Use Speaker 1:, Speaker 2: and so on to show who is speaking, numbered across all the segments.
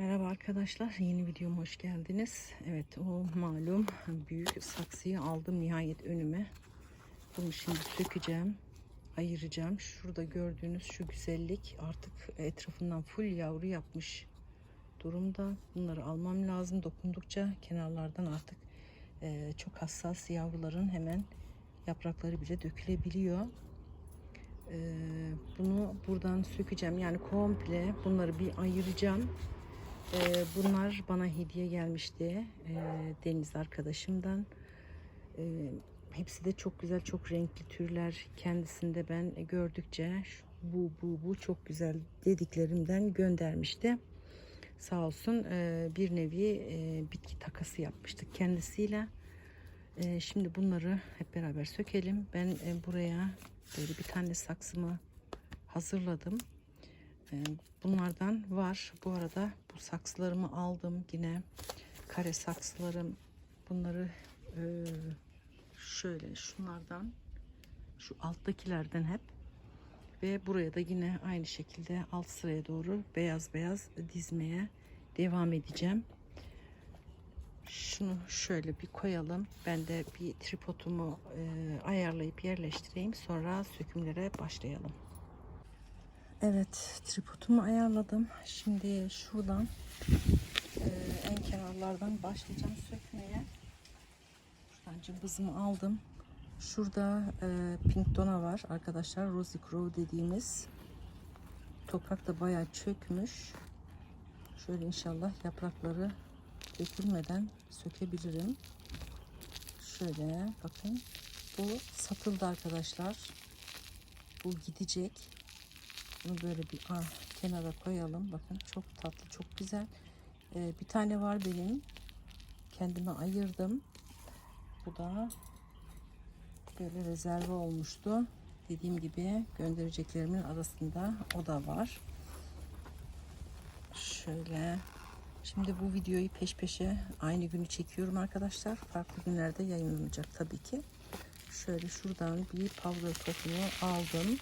Speaker 1: Merhaba arkadaşlar, yeni videoma hoş geldiniz. Evet, o malum büyük saksıyı aldım nihayet önüme. Bunu şimdi sökeceğim, ayıracağım. Şurada gördüğünüz şu güzellik artık etrafından full yavru yapmış durumda. Bunları almam lazım. Dokundukça kenarlardan artık e, çok hassas yavruların hemen yaprakları bile dökülebiliyor. E, bunu buradan sökeceğim. Yani komple bunları bir ayıracağım. Ee, bunlar bana hediye gelmişti ee, Deniz arkadaşımdan. Ee, hepsi de çok güzel, çok renkli türler. Kendisinde ben gördükçe bu bu bu çok güzel dediklerimden göndermişti. Sağ olsun ee, bir nevi e, bitki takası yapmıştık kendisiyle. Ee, şimdi bunları hep beraber sökelim. Ben e, buraya böyle bir tane saksımı hazırladım. Ee, Bunlardan var. Bu arada bu saksılarımı aldım yine. Kare saksılarım. Bunları e, şöyle şunlardan şu alttakilerden hep ve buraya da yine aynı şekilde alt sıraya doğru beyaz beyaz dizmeye devam edeceğim. Şunu şöyle bir koyalım. Ben de bir tripodumu e, ayarlayıp yerleştireyim. Sonra sökümlere başlayalım. Evet, tripodumu ayarladım. Şimdi şuradan e, en kenarlardan başlayacağım sökmeye. Şuradan cımbızımı aldım. Şurada e, pink dona var arkadaşlar. Rosy Crow dediğimiz. Toprak da bayağı çökmüş. Şöyle inşallah yaprakları dökülmeden sökebilirim. Şöyle bakın. Bu satıldı arkadaşlar. Bu gidecek. Bunu böyle bir ah, kenara koyalım. Bakın çok tatlı, çok güzel. Ee, bir tane var benim. Kendime ayırdım. Bu da böyle rezerve olmuştu. Dediğim gibi göndereceklerimin arasında o da var. Şöyle. Şimdi bu videoyu peş peşe aynı günü çekiyorum arkadaşlar. Farklı günlerde yayınlanacak tabii ki. Şöyle şuradan bir powder topunu aldım.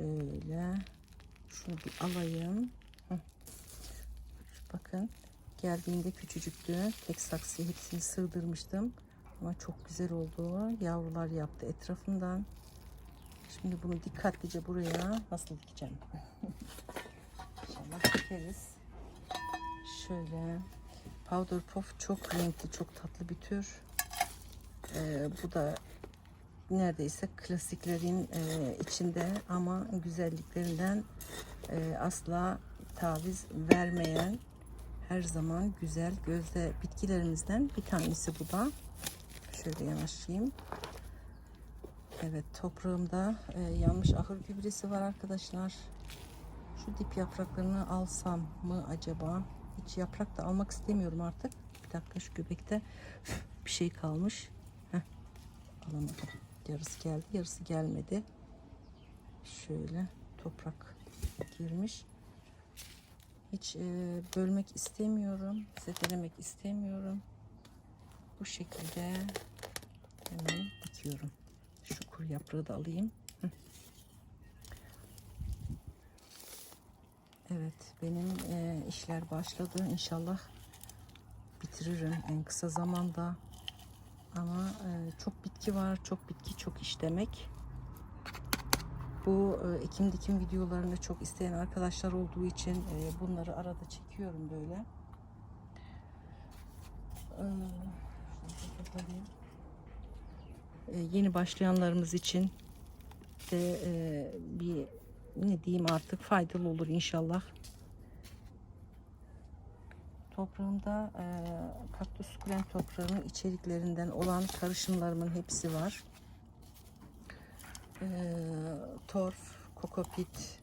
Speaker 1: Şöyle şunu bir alayım. Bakın geldiğinde küçücüktü. Tek saksıya hepsini sığdırmıştım. Ama çok güzel oldu. Yavrular yaptı etrafından. Şimdi bunu dikkatlice buraya nasıl dikeceğim? İnşallah dikeriz. Şöyle powder puff çok renkli, çok tatlı bir tür. Ee, bu da neredeyse klasiklerin e, içinde ama güzelliklerinden e, asla taviz vermeyen her zaman güzel gözde bitkilerimizden bir tanesi bu da. Şöyle yanaşayım. Evet toprağımda e, yanmış ahır gübresi var arkadaşlar. Şu dip yapraklarını alsam mı acaba? Hiç yaprak da almak istemiyorum artık. Bir dakika şu göbekte bir şey kalmış. Heh, alamadım. Yarısı geldi, yarısı gelmedi. Şöyle toprak girmiş. Hiç e, bölmek istemiyorum, zedelemek istemiyorum. Bu şekilde hemen dikiyorum. Şu kuru yaprağı da alayım. Evet, benim e, işler başladı. İnşallah bitiririm en kısa zamanda. Ama e, çok bitki var. Çok bitki çok iş demek. Bu e, ekim dikim videolarını çok isteyen arkadaşlar olduğu için e, bunları arada çekiyorum böyle. E. E, yeni başlayanlarımız için de e, bir ne diyeyim artık faydalı olur inşallah. Toprağımda e, kaktüs sukulent toprağının içeriklerinden olan karışımlarımın hepsi var. E, torf, kokopit,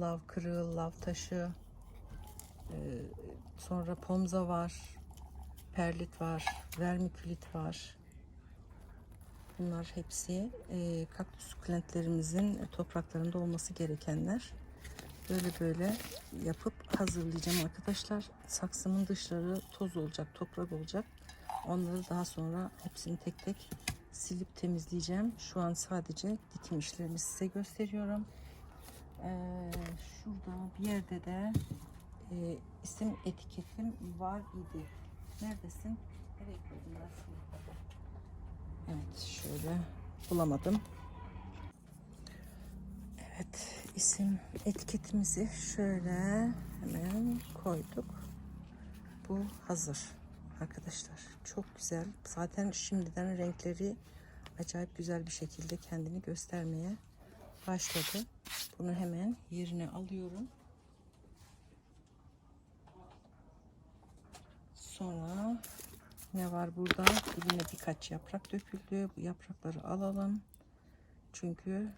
Speaker 1: lav kırığı, lav taşı, e, sonra pomza var, perlit var, vermikülit var. Bunlar hepsi e, kaktüs sukulentlerimizin topraklarında olması gerekenler. Böyle böyle yapıp hazırlayacağım arkadaşlar. Saksımın dışları toz olacak, toprak olacak. Onları daha sonra hepsini tek tek silip temizleyeceğim. Şu an sadece dikim işlerini size gösteriyorum. Ee, şurada bir yerde de e, isim etiketim var idi. Neredesin? Nereye koydun Rasim? Evet şöyle bulamadım. Evet isim etiketimizi şöyle hemen koyduk. Bu hazır arkadaşlar. Çok güzel. Zaten şimdiden renkleri acayip güzel bir şekilde kendini göstermeye başladı. Bunu hemen yerine alıyorum. Sonra ne var burada? Diline birkaç yaprak döküldü. Bu yaprakları alalım. Çünkü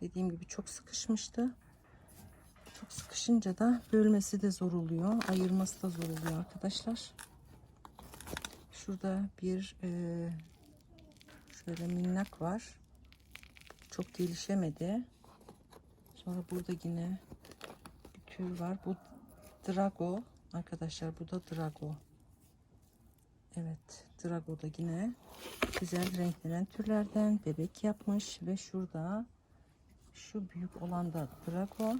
Speaker 1: dediğim gibi çok sıkışmıştı. Çok sıkışınca da bölmesi de zor oluyor. Ayırması da zor oluyor arkadaşlar. Şurada bir e, şöyle minnak var. Çok gelişemedi. Sonra burada yine bir tür var. Bu Drago arkadaşlar. Bu da Drago. Evet. Drago da yine güzel renklenen türlerden bebek yapmış ve şurada şu büyük olan da Drago.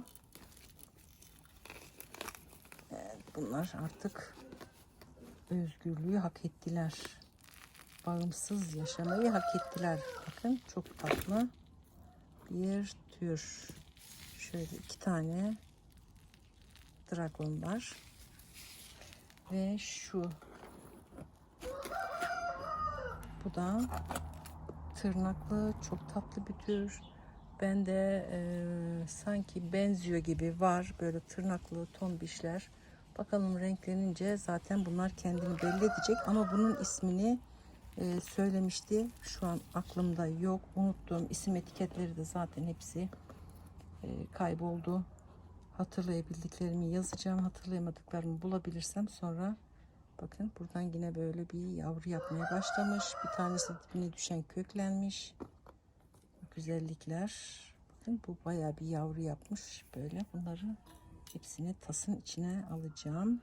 Speaker 1: Evet, bunlar artık özgürlüğü hak ettiler. Bağımsız yaşamayı hak ettiler. Bakın çok tatlı bir tür. Şöyle iki tane dragon var. Ve şu bu da tırnaklı çok tatlı bir tür. Ben de e, sanki benziyor gibi var böyle tırnaklı tombişler. Bakalım renklenince zaten bunlar kendini belli edecek ama bunun ismini e, söylemişti. Şu an aklımda yok. Unuttum. İsim etiketleri de zaten hepsi e, kayboldu. Hatırlayabildiklerimi yazacağım. Hatırlayamadıklarımı bulabilirsem sonra bakın buradan yine böyle bir yavru yapmaya başlamış. Bir tanesi dibine düşen köklenmiş. Güzellikler. Bakın bu bayağı bir yavru yapmış. Böyle bunları hepsini tasın içine alacağım.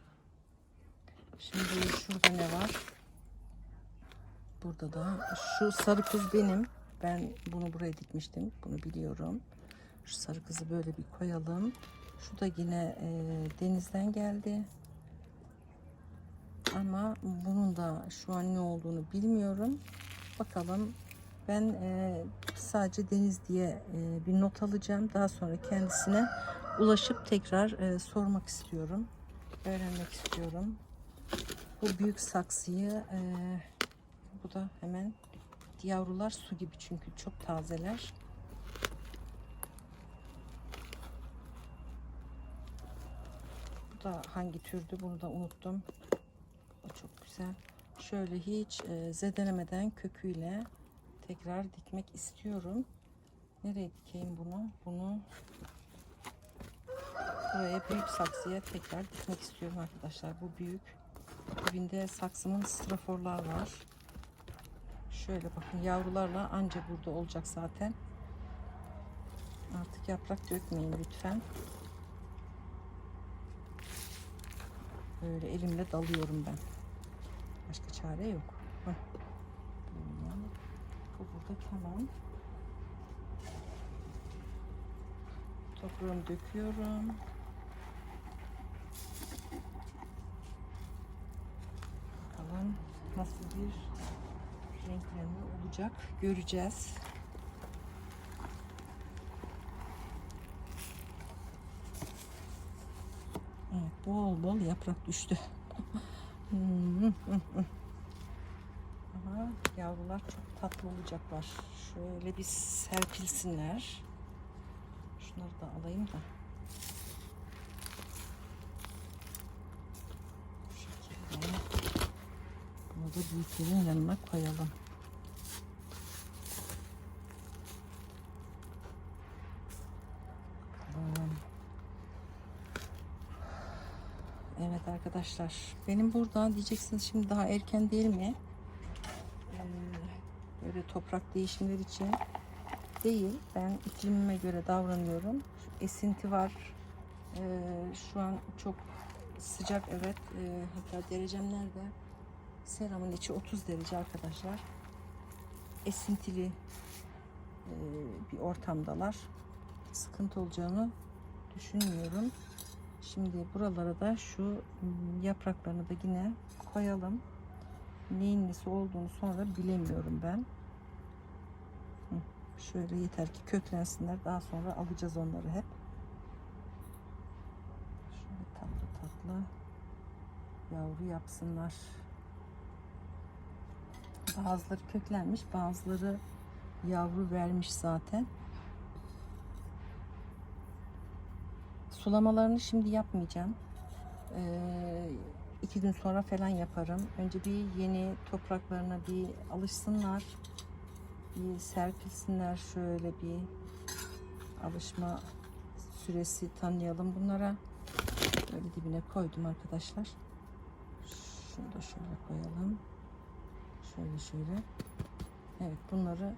Speaker 1: Şimdi şurada ne var? Burada da şu sarı kız benim. Ben bunu buraya dikmiştim. Bunu biliyorum. Şu sarı kızı böyle bir koyalım. Şu da yine e, denizden geldi. Ama bunun da şu an ne olduğunu bilmiyorum. Bakalım. Ben e, sadece deniz diye e, bir not alacağım. Daha sonra kendisine ulaşıp tekrar e, sormak istiyorum. Öğrenmek istiyorum. Bu büyük saksıyı e, bu da hemen yavrular su gibi çünkü çok tazeler. Bu da hangi türdü bunu da unuttum. O çok güzel. Şöyle hiç e, zedelemeden köküyle tekrar dikmek istiyorum. Nereye dikeyim bunu? Bunu buraya büyük saksıya tekrar dikmek istiyorum arkadaşlar. Bu büyük. Dibinde saksımın straforlar var. Şöyle bakın yavrularla anca burada olacak zaten. Artık yaprak dökmeyin lütfen. Böyle elimle dalıyorum ben. Başka çare yok. Heh. Burada tamam. Toprağımı döküyorum. Bakalım nasıl bir renklenme olacak göreceğiz. Evet, bol bol yaprak düştü. Yavrular çok tatlı olacaklar. Şöyle bir serpilsinler. Şunları da alayım da. Bu. Bunu da büyüklerin yanına koyalım. Evet arkadaşlar. Benim burada diyeceksiniz şimdi daha erken değil mi? Böyle toprak değişimleri için değil. Ben iklimime göre davranıyorum. Esinti var. Ee, şu an çok sıcak evet. Ee, hatta derecem nerede? Seramın içi 30 derece arkadaşlar. Esintili e, bir ortamdalar. Sıkıntı olacağını düşünmüyorum. Şimdi buralara da şu ım, yapraklarını da yine koyalım. Neyin nesi olduğunu sonra bilemiyorum ben. Şöyle yeter ki köklensinler. Daha sonra alacağız onları hep. Şöyle tatlı tatlı yavru yapsınlar. Bazıları köklenmiş, bazıları yavru vermiş zaten. Sulamalarını şimdi yapmayacağım. Ee, iki gün sonra falan yaparım. Önce bir yeni topraklarına bir alışsınlar. Bir serpilsinler şöyle bir alışma süresi tanıyalım bunlara. Böyle dibine koydum arkadaşlar. Şunu da şöyle koyalım. Şöyle şöyle. Evet bunları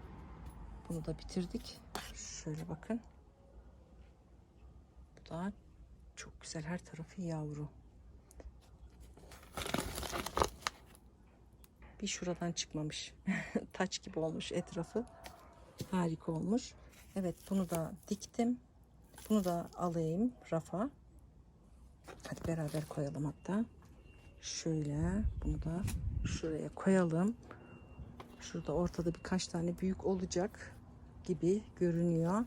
Speaker 1: bunu da bitirdik. Şöyle bakın. Bu da çok güzel her tarafı yavru. Bir şuradan çıkmamış. Taç gibi olmuş etrafı. Harika olmuş. Evet bunu da diktim. Bunu da alayım rafa. Hadi beraber koyalım hatta. Şöyle bunu da şuraya koyalım. Şurada ortada birkaç tane büyük olacak gibi görünüyor.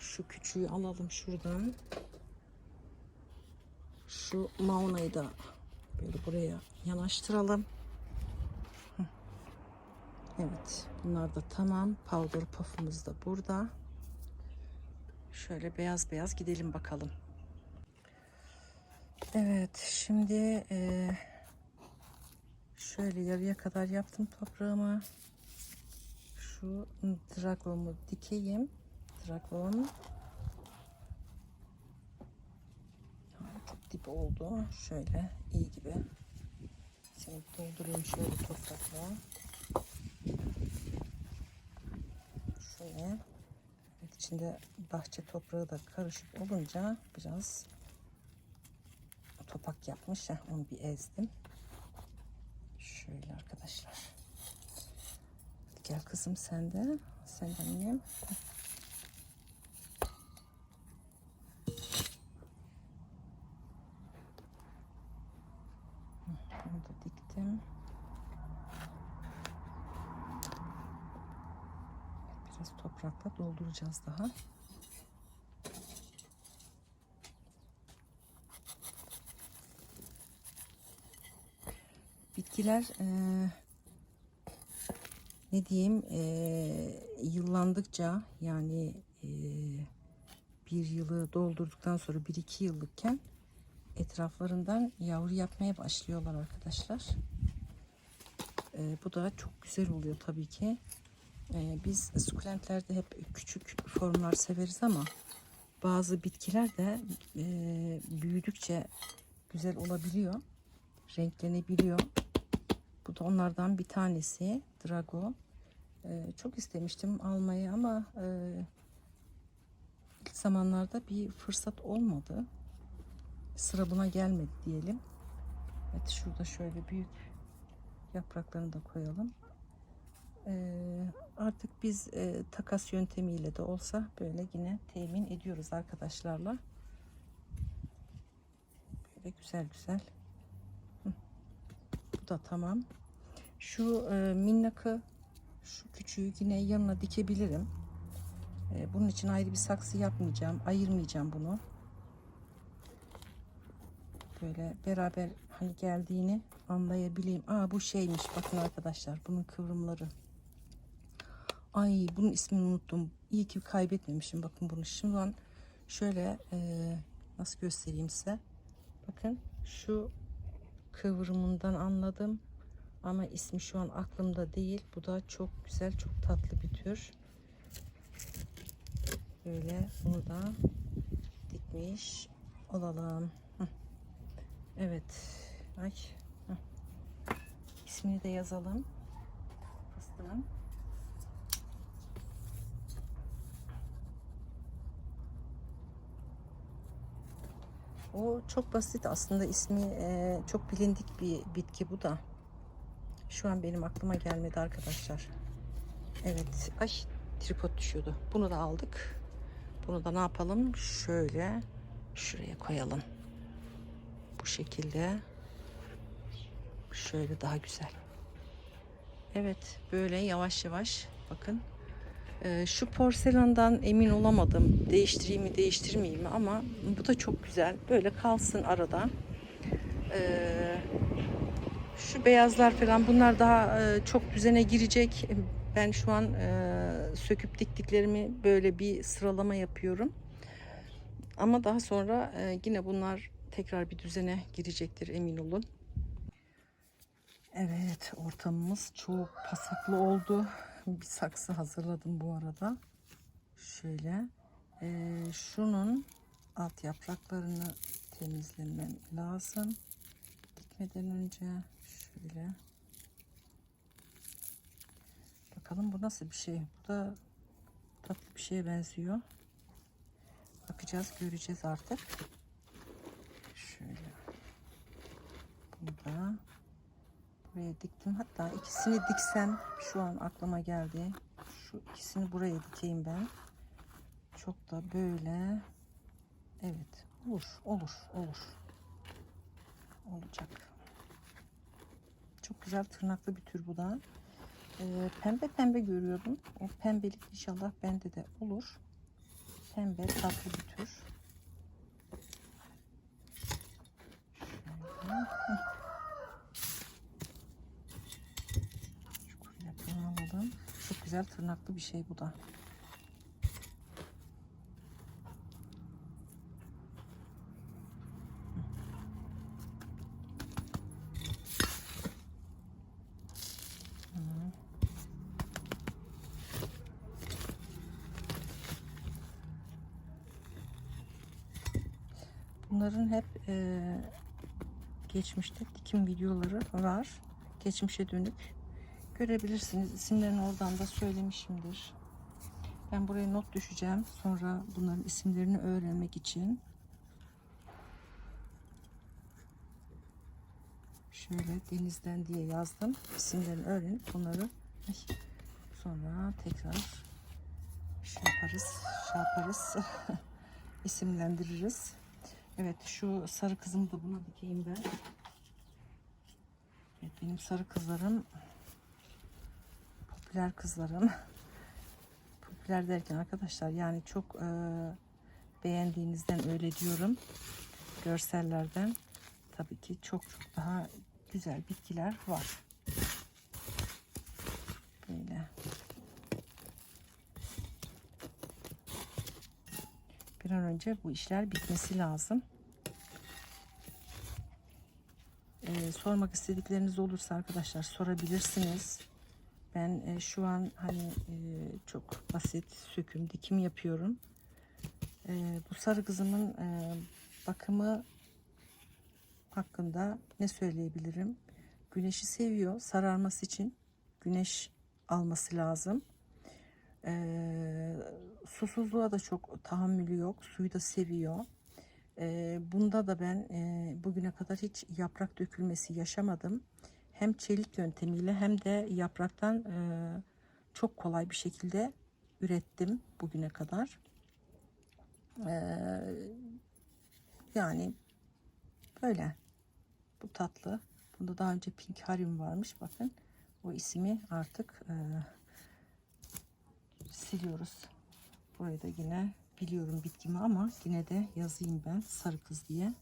Speaker 1: Şu küçüğü alalım şuradan. Şu maunayı da böyle buraya yanaştıralım. Evet bunlar da tamam. Powder puff'umuz da burada. Şöyle beyaz beyaz gidelim bakalım. Evet şimdi eee Şöyle yarıya kadar yaptım toprağımı. Şu dragomu dikeyim. Dragon. Çok dip oldu. Şöyle iyi gibi. Şimdi doldurayım şöyle toprakla. Şöyle. İçinde bahçe toprağı da karışık olunca biraz topak yapmış. Heh, onu bir ezdim. Şöyle arkadaşlar. Gel kızım sen de. Sen de annem. Bunu da diktim. Biraz dolduracağız daha. bitkiler eee, ne diyeyim eee, yıllandıkça yani eee, bir yılı doldurduktan sonra bir iki yıllıkken etraflarından yavru yapmaya başlıyorlar arkadaşlar. Eee, bu da çok güzel oluyor tabii ki. Eee, biz sukulentlerde hep küçük formlar severiz ama bazı bitkiler de eee, büyüdükçe güzel olabiliyor. Renklenebiliyor. Bu da onlardan bir tanesi. Drago. Ee, çok istemiştim almayı ama e, ilk zamanlarda bir fırsat olmadı. Sıra buna gelmedi diyelim. Evet şurada şöyle büyük yapraklarını da koyalım. Ee, artık biz e, takas yöntemiyle de olsa böyle yine temin ediyoruz arkadaşlarla. Böyle güzel güzel bu da tamam. Şu e, minnakı şu küçüğü yine yanına dikebilirim. E, bunun için ayrı bir saksı yapmayacağım. Ayırmayacağım bunu. Böyle beraber hani geldiğini anlayabileyim. Aa bu şeymiş bakın arkadaşlar bunun kıvrımları. Ay bunun ismini unuttum. İyi ki kaybetmemişim bakın bunu. Şimdi an şöyle e, nasıl göstereyim size. Bakın şu kıvrımından anladım. Ama ismi şu an aklımda değil. Bu da çok güzel, çok tatlı bir tür. Böyle bunu da dikmiş olalım. Hı. Evet. Ay. Hı. İsmini de yazalım. Fıstığın. O çok basit aslında ismi e, çok bilindik bir bitki bu da. Şu an benim aklıma gelmedi arkadaşlar. Evet. Ay tripod düşüyordu. Bunu da aldık. Bunu da ne yapalım? Şöyle şuraya koyalım. bu şekilde. Şöyle daha güzel. Evet böyle yavaş yavaş bakın. Ee, şu porselandan emin olamadım. Değiştireyim mi değiştirmeyeyim mi ama bu da çok güzel. Böyle kalsın arada. Ee, şu beyazlar falan bunlar daha e, çok düzene girecek. Ben şu an e, söküp diktiklerimi böyle bir sıralama yapıyorum. Ama daha sonra e, yine bunlar tekrar bir düzene girecektir emin olun. Evet ortamımız çok pasaklı oldu. Bir saksı hazırladım bu arada. Şöyle. e, şunun alt yapraklarını temizlemem lazım. Dikmeden önce şöyle. Bakalım bu nasıl bir şey. Bu da tatlı bir şeye benziyor. Bakacağız, göreceğiz artık. Şöyle. Bunu da buraya diktim. Hatta ikisini diksem şu an aklıma geldi. Şu ikisini buraya dikeyim ben. Çok da böyle evet olur olur olur olacak. Çok güzel tırnaklı bir tür bu da. Ee, pembe pembe görüyordum. O pembelik inşallah bende de olur. Pembe tatlı bir tür. Şöyle. Heh. Şu kuru yaprağını alalım. Çok güzel tırnaklı bir şey bu da. Bunların hep e, geçmişte dikim videoları var. Geçmişe dönük görebilirsiniz. İsimlerini oradan da söylemişimdir. Ben buraya not düşeceğim. Sonra bunların isimlerini öğrenmek için. Şöyle denizden diye yazdım. İsimlerini öğrenip bunları sonra tekrar şey yaparız, şey yaparız. isimlendiririz. Evet şu sarı kızımı da buna dikeyim ben. Evet, benim sarı kızlarım popüler kızlarım. popüler derken arkadaşlar yani çok e, beğendiğinizden öyle diyorum. Görsellerden tabii ki çok çok daha güzel bitkiler var. Böyle. Bir an önce bu işler bitmesi lazım. Ee, sormak istedikleriniz olursa arkadaşlar sorabilirsiniz. Ben e, şu an hani e, çok basit söküm dikim yapıyorum. E, bu sarı kızımın e, bakımı hakkında ne söyleyebilirim? Güneşi seviyor. Sararması için güneş alması lazım. Ee, susuzluğa da çok tahammülü yok. Suyu da seviyor. Ee, bunda da ben e, bugüne kadar hiç yaprak dökülmesi yaşamadım. Hem çelik yöntemiyle hem de yapraktan e, çok kolay bir şekilde ürettim bugüne kadar. Ee, yani böyle. Bu tatlı. Bunda daha önce Pink Harim varmış. Bakın o ismi artık e, siliyoruz. Burayı da yine biliyorum bitkimi ama yine de yazayım ben sarı kız diye.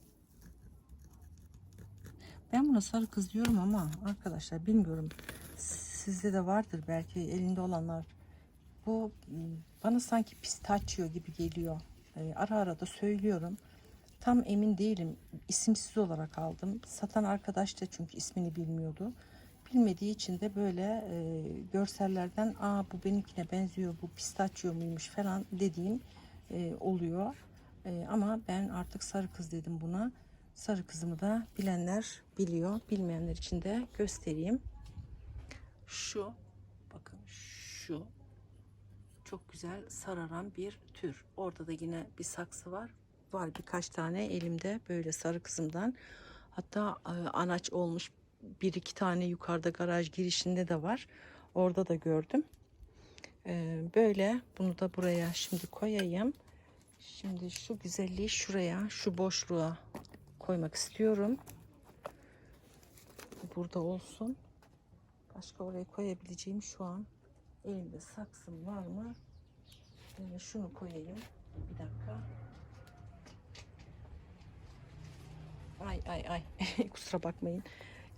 Speaker 1: Ben buna sarı kız diyorum ama arkadaşlar bilmiyorum. Sizde de vardır belki elinde olanlar. Bu bana sanki pistachio gibi geliyor. Ee, ara ara da söylüyorum. Tam emin değilim. İsimsiz olarak aldım. Satan arkadaş da çünkü ismini bilmiyordu. Bilmediği için de böyle e, görsellerden aa bu benimkine benziyor bu pistachio muymuş falan dediğim e, oluyor. E, ama ben artık sarı kız dedim buna. Sarı kızımı da bilenler biliyor. Bilmeyenler için de göstereyim. Şu bakın şu çok güzel sararan bir tür. Orada da yine bir saksı var. Var birkaç tane elimde böyle sarı kızımdan. Hatta e, anaç olmuş bir iki tane yukarıda garaj girişinde de var. Orada da gördüm. E, böyle bunu da buraya şimdi koyayım. Şimdi şu güzelliği şuraya, şu boşluğa koymak istiyorum. Burada olsun. Başka oraya koyabileceğim şu an elimde saksım var mı? Ee, şunu koyayım. Bir dakika. Ay ay ay. Kusura bakmayın.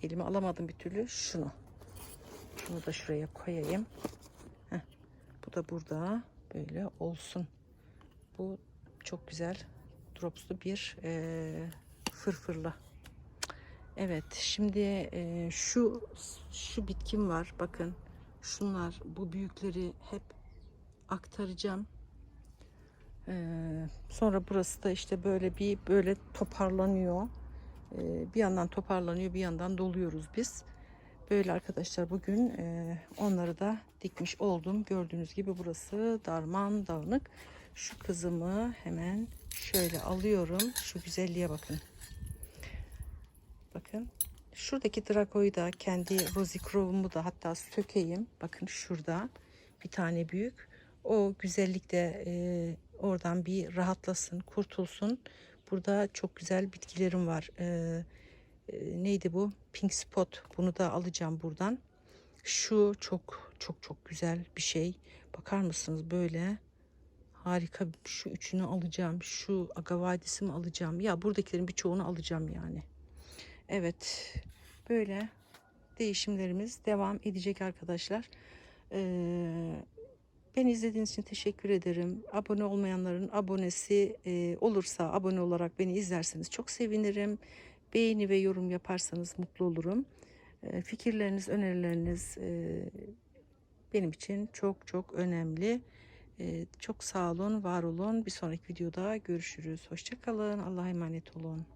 Speaker 1: Elime alamadım bir türlü. Şunu. Şunu da şuraya koyayım. Heh. Bu da burada böyle olsun. Bu çok güzel dropslu bir e, fırfırlı. Evet şimdi e, şu şu bitkim var bakın şunlar bu büyükleri hep aktaracağım. Ee, sonra burası da işte böyle bir böyle toparlanıyor. Ee, bir yandan toparlanıyor bir yandan doluyoruz biz. Böyle arkadaşlar bugün e, onları da dikmiş oldum. Gördüğünüz gibi burası darman dağınık. Şu kızımı hemen şöyle alıyorum. Şu güzelliğe bakın. Bakın. Şuradaki drakoyu da kendi Rosie Crowe'umu da hatta sökeyim. Bakın şurada bir tane büyük. O güzellik de e, oradan bir rahatlasın, kurtulsun. Burada çok güzel bitkilerim var. E, e, neydi bu? Pink Spot. Bunu da alacağım buradan. Şu çok çok çok güzel bir şey. Bakar mısınız böyle? Harika. Şu üçünü alacağım. Şu agavadisimi alacağım. Ya buradakilerin birçoğunu alacağım yani. Evet. Böyle değişimlerimiz devam edecek arkadaşlar. Ee, Beni izlediğiniz için teşekkür ederim. Abone olmayanların abonesi e, olursa abone olarak beni izlerseniz çok sevinirim. Beğeni ve yorum yaparsanız mutlu olurum. E, fikirleriniz, önerileriniz e, benim için çok çok önemli. E, çok sağ olun, var olun. Bir sonraki videoda görüşürüz. Hoşçakalın. Allah'a emanet olun.